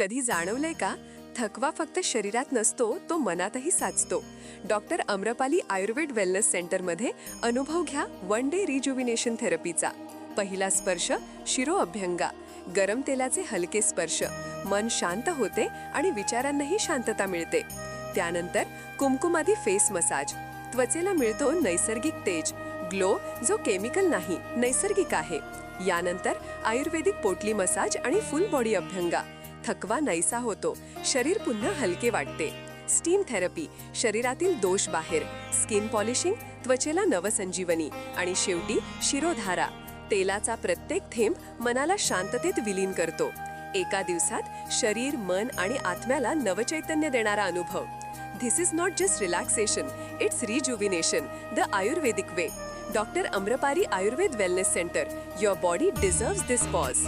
कधी जाणवलंय का? थकवा फक्त शरीरात नसतो तो मनातही साचतो. डॉक्टर अम्रपाली आयुर्वेद वेलनेस सेंटरमध्ये अनुभव घ्या वन डे रिज्युविनेशन थेरपीचा. पहिला स्पर्श शिरो अभ्यंगा. गरम तेलाचे हलके स्पर्श. मन शांत होते आणि विचारांनाही शांतता मिळते. त्यानंतर कुमकुमादी फेस मसाज. त्वचेला मिळतो नैसर्गिक तेज. ग्लो जो केमिकल नाही नैसर्गिक आहे. यानंतर आयुर्वेदिक पोटली मसाज आणि फुल बॉडी अभ्यंगा. थकवा नाहीसा होतो. शरीर पुन्हा हलके वाटते. स्टीम थेरपी शरीरातील दोष बाहेर. स्किन पॉलिशिंग त्वचेला नवसंजीवनी आणि शेवटी शिरोधारा. तेलाचा प्रत्येक थेंब मनाला शांततेत विलीन करतो. एका दिवसात शरीर मन आणि आत्म्याला नवचैतन्य देणारा अनुभव. This is not just relaxation it's rejuvenation the ayurvedic way doctor Amrapali Ayurved wellness centre your body deserves this pause